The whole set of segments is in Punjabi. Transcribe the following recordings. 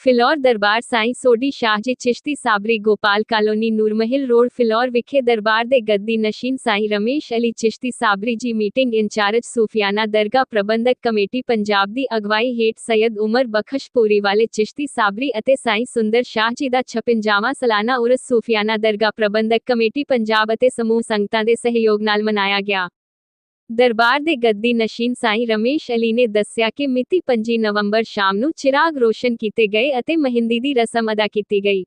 ਫਿਲੌਰ ਦਰਬਾਰ ਸਾਈਂ ਸੋਢੀ ਸ਼ਾਹਜੀ ਚਿਸ਼ਤੀ ਸਾਬਰੀ ਗੋਪਾਲ ਕਾਲੋਨੀ ਨੂਰਮਹਿਲ ਰੋਡ ਫਿਲੌਰ ਵਿਖੇ ਦਰਬਾਰ ਦੇ ਗੱਦੀ ਨਸ਼ੀਨ ਸਾਈਂ ਰਮੇਸ਼ ਅਲੀ ਚਿਸ਼ਤੀ ਸਾਬਰੀ ਜੀ ਮੀਟਿੰਗ ਇੰਚਾਰਜ ਸੂਫੀਆਨਾ ਦਰਗਾਹ ਪ੍ਰਬੰਧਕ ਕਮੇਟੀ ਪੰਜਾਬ ਦੀ ਅਗਵਾਈ ਹੇਠ ਸੈਯਦ ਉਮਰ ਬਖਸ਼ ਪੂਰੀ ਵਾਲੇ ਚਿਸ਼ਤੀ ਸਾਬਰੀ ਅਤੇ ਸਾਈਂ ਸੁੰਦਰ ਸ਼ਾਹ ਜੀ ਦਾ 56ਵਾਂ ਸਾਲਾਨਾ ਉਰਸ ਸੂਫੀਆਨਾ ਦਰਗਾਹ ਪ੍ਰਬੰਧਕ ਕਮੇਟੀ ਪੰਜਾਬ ਅਤੇ ਸਮੂਹ ਸੰਗਤਾਂ ਦੇ ਸਹਿਯੋਗ ਨਾਲ ਮਨਾਇਆ ਗਿਆ। ਦਰਬਾਰ ਦੇ ਗੱਦੀ ਨਸ਼ੀਨ ਸਾਈਂ ਰਮੇਸ਼ ਅਲੀ ਨੇ ਦੱਸਿਆ ਕਿ ਮਿਤੀ 25 ਨਵੰਬਰ ਸ਼ਾਮ ਨੂੰ ਚਿਰਾਗ ਰੋਸ਼ਨ ਕੀਤੇ ਗਏ ਅਤੇ ਮਹਿੰਦੀ ਦੀ ਰਸਮ ਅਦਾ ਕੀਤੀ ਗਈ।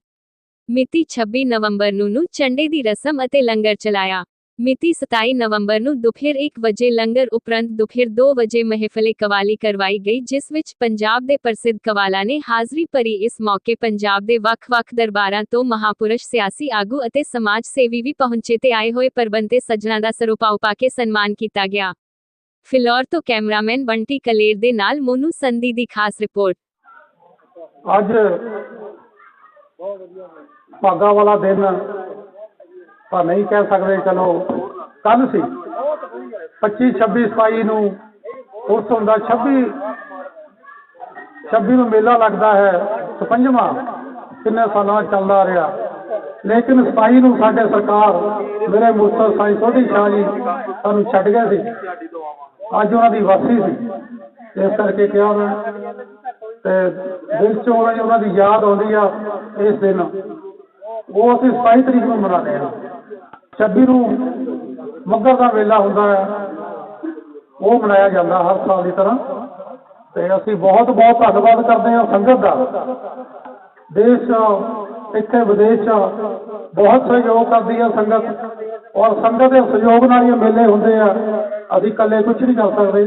ਮਿਤੀ 26 ਨਵੰਬਰ ਨੂੰ ਨੂੰ ਚੰਡੇ ਦੀ ਰਸਮ ਅਤੇ ਲੰਗਰ ਚਲਾਇਆ। ਮਿਤੀ 27 ਨਵੰਬਰ ਨੂੰ ਦੁਪਹਿਰ 1 ਵਜੇ ਲੰਗਰ ਉਪਰੰਤ ਦੁਪਹਿਰ 2 ਵਜੇ ਮਹਿਫਲੇ ਕਵਾਲੀ ਕਰਵਾਈ ਗਈ, ਜਿਸ ਵਿੱਚ ਪੰਜਾਬ ਦੇ ਪ੍ਰਸਿੱਧ ਕਵਾਲਾ ਨੇ ਹਾਜ਼ਰੀ ਭਰੀ। ਇਸ ਮੌਕੇ ਪੰਜਾਬ ਦੇ ਵੱਖ-ਵੱਖ ਦਰਬਾਰਾਂ ਤੋਂ ਮਹਾਪੁਰਸ਼, ਸਿਆਸੀ ਆਗੂ ਅਤੇ ਸਮਾਜ ਸੇਵੀ ਵੀ ਪਹੁੰਚੇ ਤੇ ਆਏ ਹੋਏ ਪਰਬੰਤੇ ਸੱਜਣਾ ਦਾ ਸਰੂਪਾ ਉਪਾ ਕੇ ਸਨਮਾਨ ਕੀਤਾ ਗਿਆ। ਫਿਲੌਰ ਤੋਂ ਕੈਮਰਾਮੈਨ ਬੰਟੀ ਕਲੇਰ ਦੇ ਨਾਲ ਮੋਨੂ ਸੰਧੀ ਦੀ ਖਾਸ ਰਿਪੋਰਟ। ਅੱਜ ਭਾਗਾ ਵਾਲਾ ਦਿਨ ਤਾਂ ਨਹੀਂ ਕਹਿ ਸਕਦੇ ਚਲੋ ਕੱਲ ਸੀ। 25 26 27 ਨੂੰ ਉਸ ਹੁੰਦਾ 26 26 ਨੂੰ ਮੇਲਾ ਲੱਗਦਾ ਹੈ 55ਵਾਂ ਕਿੰਨੇ ਸਾਲਾਂ ਚੱਲਦਾ ਰਿਹਾ। ਲੇਕਿਨ 27 ਨੂੰ ਸਾਡੇ ਸਰਕਾਰ ਮੇਰੇ ਮੁਰਸ਼ਦ ਸਾਈਂ ਸੋਢੀ ਸ਼ਾਹ ਜੀ ਸਾਨੂੰ ਛੱਡ ਗਏ ਸੀ। ਅੱਜ ਉਹਨਾਂ ਦੀ ਵਾਸੀ ਸੀ। ਇਸ ਕਰਕੇ ਕਿਹਾ ਮੈਂ ਤੇ ਦਿਲ ਚ ਉਹਨਾਂ ਦੀ ਉਹਨਾਂ ਦੀ ਯਾਦ ਆਉਂਦੀ ਆ ਇਸ ਦਿਨ। ਉਹ ਅਸੀਂ 27 ਤਰੀਕ ਨੂੰ ਮਨਾਉਂਦੇ ਹਾਂ। 26 ਨੂੰ ਮੱਗਰ ਦਾ ਮੇਲਾ ਹੁੰਦਾ ਹੈ। ਉਹ ਮਨਾਇਆ ਜਾਂਦਾ ਹਰ ਸਾਲ ਦੀ ਤਰ੍ਹਾਂ। ਤੇ ਅਸੀਂ ਬਹੁਤ ਬਹੁਤ ਧੰਨਵਾਦ ਕਰਦੇ ਹਾਂ ਸੰਗਤ ਦਾ। ਦੇਸ਼ 'ਚ, ਇੱਥੇ ਵਿਦੇਸ਼ ਬਹੁਤ ਸਹਿਯੋਗ ਕਰਦੀ ਹੈ ਸੰਗਤ। ਔਰ ਸੰਗਤ ਦੇ ਸਹਿਯੋਗ ਨਾਲ ਹੀ ਇਹ ਮੇਲੇ ਹੁੰਦੇ ਆ। ਅਸੀਂ ਇਕੱਲੇ ਕੁਝ ਨਹੀਂ ਕਰ ਸਕਦੇ।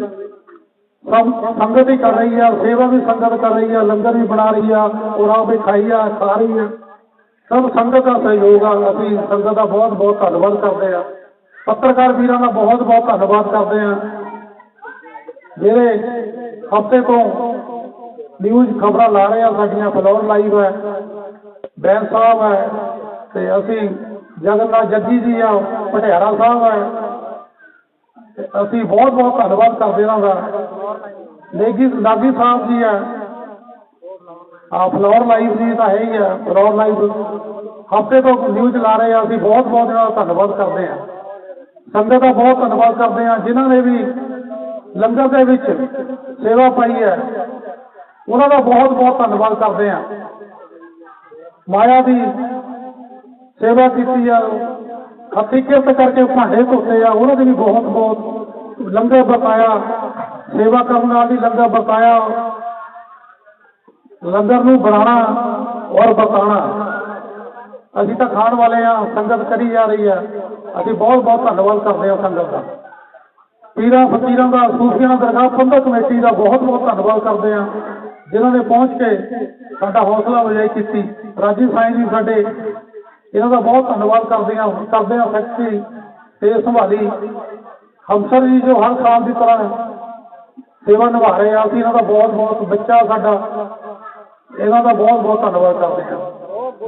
ਸਭ ਸੰਗਤ ਹੀ ਕਰ ਰਹੀ ਆ ਸੇਵਾ ਵੀ ਸੰਗਤ ਕਰ ਰਹੀ ਆ ਲੰਗਰ ਵੀ ਬਣਾ ਰਹੀ ਆ ਉਰਾ ਵੀ ਖਾਈ ਆ ਖਾ ਰਹੀ ਆ। ਸਭ ਸੰਗਤ ਦਾ ਸਹਿਯੋਗ ਆ। ਅਸੀਂ ਸੰਗਤ ਦਾ ਬਹੁਤ ਬਹੁਤ ਧੰਨਵਾਦ ਕਰਦੇ ਆ। ਪੱਤਰਕਾਰ ਵੀਰਾਂ ਦਾ ਬਹੁਤ ਬਹੁਤ ਧੰਨਵਾਦ ਕਰਦੇ ਆ। ਜਿਹੜੇ ਹਫ਼ਤੇ ਤੋਂ ਨਿਊਜ਼ ਖਬਰਾਂ ਲਾ ਰਹੇ ਆ, ਸਾਡੀਆਂ ਫਲੋਰ ਲਾਈਵ ਹੈ ਬੈਂਸ ਸਾਹਿਬ ਹੈ ਤੇ ਅਸੀਂ ਜਗਨਨਾਥ ਜੱਜੀ ਜੀ ਆ ਪਟਿਆਰਾ ਸਾਹਿਬ ਹੈ ਅਸੀਂ ਬਹੁਤ ਬਹੁਤ ਧੰਨਵਾਦ ਕਰਦੇ ਇਹਨਾਂ ਦਾ। ਲੇਗੀ ਨਾਗੀ ਸਾਹਿਬ ਜੀ ਆ ਆ ਫਲੋਰ ਲਾਈਵ ਦੀ ਤਾਂ ਹੈ ਹੀ ਆ ਫਲੋਰ ਲਾਈਵ ਹਫ਼ਤੇ ਤੋਂ ਨਿਊਜ਼ ਲਾ ਰਹੇ ਆ, ਅਸੀਂ ਬਹੁਤ ਬਹੁਤ ਇਹਨਾਂ ਦਾ ਧੰਨਵਾਦ ਕਰਦੇ ਆ। ਸੰਗਤ ਦਾ ਬਹੁਤ ਧੰਨਵਾਦ ਕਰਦੇ ਆ, ਜਿਨ੍ਹਾਂ ਨੇ ਵੀ ਲੰਗਰ ਦੇ ਵਿੱਚ ਸੇਵਾ ਪਾਈ ਹੈ। ਉਹਨਾਂ ਦਾ ਬਹੁਤ ਬਹੁਤ ਧੰਨਵਾਦ ਕਰਦੇ ਆ। ਮਾਇਆ ਦੀ ਸੇਵਾ ਕੀਤੀ ਆ, ਹੱਥੀਂ ਕਿਰਤ ਕਰਕੇ ਭਾਂਡੇ ਧੋਤੇ ਆ, ਉਹਨਾਂ ਦੇ ਵੀ ਬਹੁਤ ਬਹੁਤ ਲੰਗਰ ਬਤਾਇਆ ਸੇਵਾ ਕਰਨ ਨਾਲ ਵੀ ਲੰਗਰ ਬਤਾਇਆ ਲੰਗਰ ਨੂੰ ਬਣਾਉਣਾ ਔਰ ਬਤਾਉਣਾ ਅਸੀਂ ਤਾਂ ਖਾਣ ਵਾਲੇ ਆ ਸੰਗਤ ਕਰੀ ਜਾ ਰਹੀ ਆ ਅਸੀਂ ਬਹੁਤ ਬਹੁਤ ਧੰਨਵਾਦ ਕਰਦੇ ਹਾਂ ਸੰਗਤ ਦਾ। ਪੀਰਾਂ ਫਕੀਰਾਂ ਦਾ, ਸੂਫੀਆਂ ਦਰਗਾਹ ਪ੍ਰਬੰਧਕ ਕਮੇਟੀ ਦਾ ਬਹੁਤ ਬਹੁਤ ਧੰਨਵਾਦ ਕਰਦੇ ਹਾਂ। ਜਿਨ੍ਹਾਂ ਨੇ ਪਹੁੰਚ ਕੇ ਸਾਡਾ ਹੌਸਲਾ ਅਫਜ਼ਾਈ ਕੀਤੀ। ਰਾਜੀ ਸਾਈਂ ਜੀ ਸਾਡੇ, ਇਹਨਾਂ ਦਾ ਬਹੁਤ ਧੰਨਵਾਦ ਕਰਦੇ ਹਾਂ। ਕਰਦੇ ਹਾਂ ਫੈਕਟਰੀ ਤੇ ਸੰਭਾਲੀ। ਹਮਸਰ ਜੀ ਜੋ ਹਰ ਸਾਲ ਦੀ ਤਰ੍ਹਾਂ ਸੇਵਾ ਨਿਭਾ ਰਹੇ ਆ, ਅਸੀਂ ਇਹਨਾਂ ਦਾ ਬਹੁਤ ਬਹੁਤ ਬੱਚਾ ਸਾਡਾ। ਇਹਨਾਂ ਦਾ ਬਹੁਤ ਬਹੁਤ ਧੰਨਵਾਦ ਕਰਦੇ ਹਾਂ।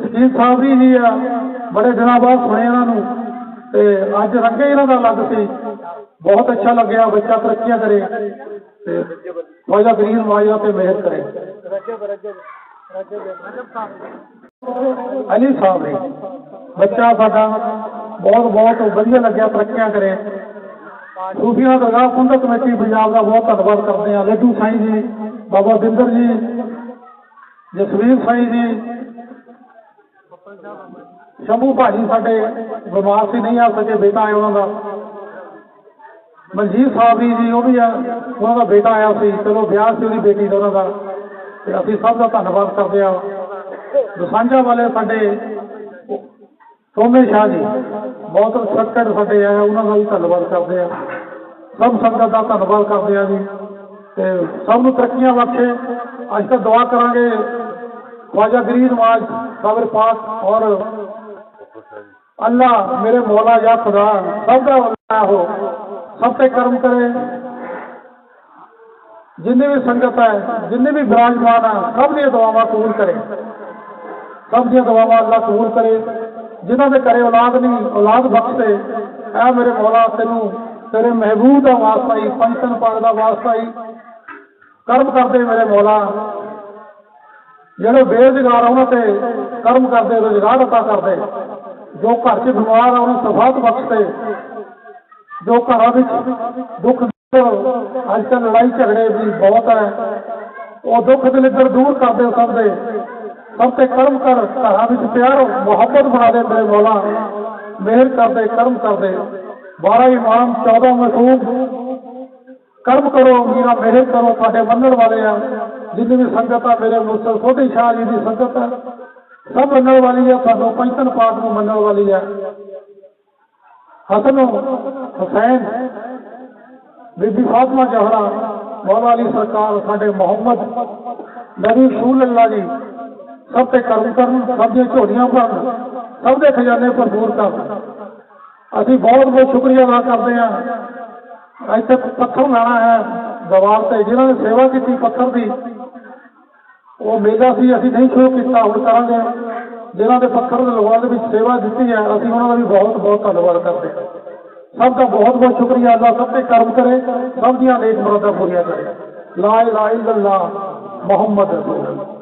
ਸਤੀਸ਼ ਸਾਹਿਬ ਜੀ ਜੀ ਆ, ਬੜੇ ਦਿਨਾਂ ਬਾਅਦ ਸੁਣੇ ਇਹਨਾਂ ਨੂੰ। ਤੇ ਅੱਜ ਰੰਗੇ ਇਹਨਾਂ ਦਾ ਲੱਗ ਸੀ। ਬਹੁਤ ਅੱਛਾ ਲੱਗਿਆ, ਬੱਚਾ ਤਰੱਕੀਆਂ ਕਰੇ। ਤੇ ਖਵਾਜਾ ਗਰੀਬ ਨਵਾਜ਼ਾ ਤੇ ਮਿਹਰ ਕਰੇ। ਅਲੀ ਸਾਹਿਬ ਨੇ, ਬੱਚਾ ਸਾਡਾ ਬਹੁਤ ਬਹੁਤ ਵਧੀਆ ਲੱਗਿਆ, ਤਰੱਕੀਆਂ ਕਰੇ। ਸੂਫੀਆਂ ਦਰਗਾਹ ਪ੍ਰਬੰਧਕ ਕਮੇਟੀ ਪੰਜਾਬ ਦਾ ਬਹੁਤ ਧੰਨਵਾਦ ਕਰਦੇ ਹਾਂ। ਲੱਡੂ ਸਾਈਂ ਜੀ, ਬਾਬਾ ਬਿੰਦਰ ਜੀ ਜਸਵੀਰ ਸਾਈ ਜੀ। ਸ਼ੰਭੂ ਭਾਜੀ ਸਾਡੇ ਬਿਮਾਰ ਸੀ, ਨਹੀਂ ਆ ਸਕੇ, ਬੇਟਾ ਆਇਆ ਉਹਨਾਂ ਦਾ। ਮਨਜੀਤ ਸਾਹਿਬ ਜੀ ਜੀ, ਉਹ ਵੀ ਆ, ਉਹਨਾਂ ਦਾ ਬੇਟਾ ਆਇਆ ਸੀ। ਚਲੋ, ਵਿਆਹ ਸੀ ਉਹਦੀ ਬੇਟੀ ਦਾ ਉਹਨਾਂ ਦਾ। ਤੇ ਅਸੀਂ ਸਭ ਦਾ ਧੰਨਵਾਦ ਕਰਦੇ ਹਾਂ ਦਸਾਂਝਾ ਵਾਲੇ ਸਾਡੇ ਸੋਮੇ ਸ਼ਾਹ ਜੀ, ਬਹੁਤ ਸੱਕੜ ਸਾਡੇ ਆ, ਉਹਨਾਂ ਦਾ ਵੀ ਧੰਨਵਾਦ ਕਰਦੇ ਆ। ਸਭ ਸੰਗਤ ਦਾ ਧੰਨਵਾਦ ਕਰਦੇ ਆ ਜੀ। ਤੇ ਸਭ ਨੂੰ ਤਰੱਕੀਆਂ ਬਖਸ਼ੇ। ਅੱਜ ਤਾਂ ਦੁਆ ਕਰਾਂਗੇ ਖਵਾਜਾ ਗਰੀਬ ਨਵਾਜ਼ ਸਬਰ ਪਾਕ ਔਰ ਅੱਲਾ ਮੇਰੇ ਮੌਲਾ ਜਾਂ ਖੁਦਾ ਸਭ ਦਾ ਅੱਲਾ ਹੋ ਸਭ ਤੇ ਕਰਮ ਕਰੇ ਜਿੰਨੇ ਵੀ ਸੰਗਤ ਹੈ ਜਿੰਨੇ ਵੀ ਵਿਰਾਜਮਾਨ ਆ ਸਭ ਦੀਆਂ ਦੁਆਵਾਂ ਕਬੂਲ ਕਰੇ ਸਭ ਦੀਆਂ ਦੁਆਵਾਂ ਅੱਲਾ ਕਬੂਲ ਕਰੇ ਜਿਨ੍ਹਾਂ ਦੇ ਘਰੇ ਔਲਾਦ ਨਹੀਂ ਔਲਾਦ ਬਖਸ਼ੇ ਐ ਮੇਰੇ ਮੌਲਾ ਤੈਨੂੰ ਤੇਰੇ ਮਹਿਬੂਬ ਦਾ ਵਾਸਤਾ ਹੀ ਪੰਚਨ ਪਾਕ ਦਾ ਵਾਸਤਾ ਹੀ ਕਰਮ ਕਰਦੇ ਮੇਰੇ ਮੌਲਾ ਜਿਹੜੇ ਬੇਰੁਜ਼ਗਾਰ ਆ, ਉਹਨਾਂ ਤੇ ਕਰਮ ਕਰਦੇ, ਰੁਜ਼ਗਾਰ ਅਤਾ ਕਰਦੇ। ਜੋ ਘਰ 'ਚ ਬਿਮਾਰ ਆ, ਉਹਨੂੰ ਸਫਾਤ ਬਖਸ਼ਦੇ। ਜੋ ਘਰਾਂ ਵਿੱਚ ਦੁੱਖ ਅੱਜ ਕੱਲ੍ਹ ਲੜਾਈ ਝਗੜੇ ਵੀ ਬਹੁਤ ਹੈ ਉਹ ਦੁੱਖ ਦਲਿੱਦਰ ਦੂਰ ਕਰਦੇ ਸਭ ਦੇ। ਸਭ ਤੇ ਕਰਮ ਕਰ, ਘਰਾਂ ਵਿੱਚ ਪਿਆਰ, ਮੁਹੱਬਤ ਬਣਾ ਦੇ ਮੇਰੇ ਮੌਲਾ। ਮਿਹਰ ਕਰਦੇ, ਕਰਮ ਕਰਦੇ। 12 ਇਮਾਮ 14 ਮਸੂਬ ਕਰਮ ਕਰੋ, ਮੀਰਾ, ਮਿਹਰ ਕਰੋ, ਤੁਹਾਡੇ ਮੰਨਣ ਵਾਲੇ ਆ। ਜਿੰਨੀ ਵੀ ਸੰਗਤ ਆ, ਮੇਰੇ ਮੁਰਸ਼ਦ ਸੋਢੀ ਸ਼ਾਹ ਜੀ ਦੀ ਸੰਗਤ ਹੈ ਸਭ ਮੰਨਣ ਵਾਲੀ ਹੈ ਸਾਨੂੰ ਪੰਚਨ ਪਾਠ ਨੂੰ ਮੰਨਣ ਵਾਲੀ ਹੈ ਹਸਨ, ਹੁਸੈਨ, ਬੀਬੀ ਫਾਤਮਾ ਜ਼ਹਰਾ ਮੌਲਾ ਅਲੀ ਸਰਕਾਰ, ਸਾਡੇ ਮੁਹੰਮਦ, ਨਬੀ ਰਸੂਲ ਅੱਲਾਹ ਜੀ, ਸਭ ਤੇ ਕਰਮ ਕਰਨ, ਸਭ ਦੀਆਂ ਝੋਲੀਆਂ ਭਰਨ, ਸਭ ਦੇ ਖਜ਼ਾਨੇ ਭਰਪੂਰ ਕਰਨ। ਅਸੀਂ ਬਹੁਤ ਬਹੁਤ ਸ਼ੁਕਰੀਆ ਅਦਾ ਕਰਦੇ ਹਾਂ। ਇੱਥੇ ਪੱਥਰ ਲਾਣਾ ਹੈ ਦੀਵਾਰ ਤੇ ਜਿਨ੍ਹਾਂ ਨੇ ਸੇਵਾ ਕੀਤੀ ਪੱਥਰ ਦੀ ਉਹ ਮੇਲਾ ਸੀ, ਅਸੀਂ ਨਹੀਂ ਸ਼ੁਰੂ ਕੀਤਾ, ਹੁਣ ਕਰਾਂਗੇ। ਜਿਨ੍ਹਾਂ ਦੇ ਪੱਥਰ ਦੇ ਲਗਵਾ ਦੇ ਵਿੱਚ ਸੇਵਾ ਦਿੱਤੀ ਹੈ, ਅਸੀਂ ਉਹਨਾਂ ਦਾ ਵੀ ਬਹੁਤ ਬਹੁਤ ਧੰਨਵਾਦ ਕਰਦੇ ਹਾਂ। ਸਭ ਦਾ ਬਹੁਤ ਬਹੁਤ ਸ਼ੁਕਰੀਆ ਅੱਲਾਹ ਸਭ ਤੇ ਕਰਮ ਕਰੇ, ਸਭ ਦੀਆਂ ਨੇਕ ਮੁਰਾਦਾਂ ਪੂਰੀਆਂ ਕਰੇ। ਲਾ ਇਲਾਹਾ ਇਲੱਲਾਹ ਮੁਹੰਮਦ ਰਸੂਲullah